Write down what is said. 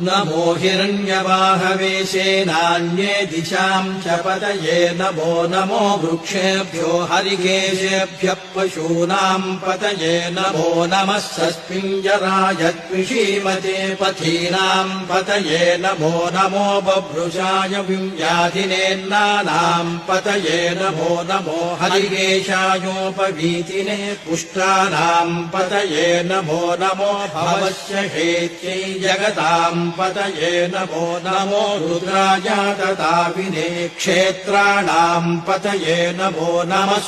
नमो हिरण्यवाहवेशेनान्ये दिशाम् च पतये नमो नमो वृक्षेभ्यो हरिकेशेभ्यः पशूनाम् पतये नमो नमः सस्मिञ्जराय द्विषीमते पथीनाम् पतये नमो नमो बभ्रुषाय विव्याधिनेन्नानाम् पतये नमो नमो हरिकेशायोपवीतिने पुष्टानाम् पतये नमो नमो भवस्य हेत्यै जगताम् पतये नमो नमो रुद्राय तथा विने क्षेत्राणाम् पतये नमो नमः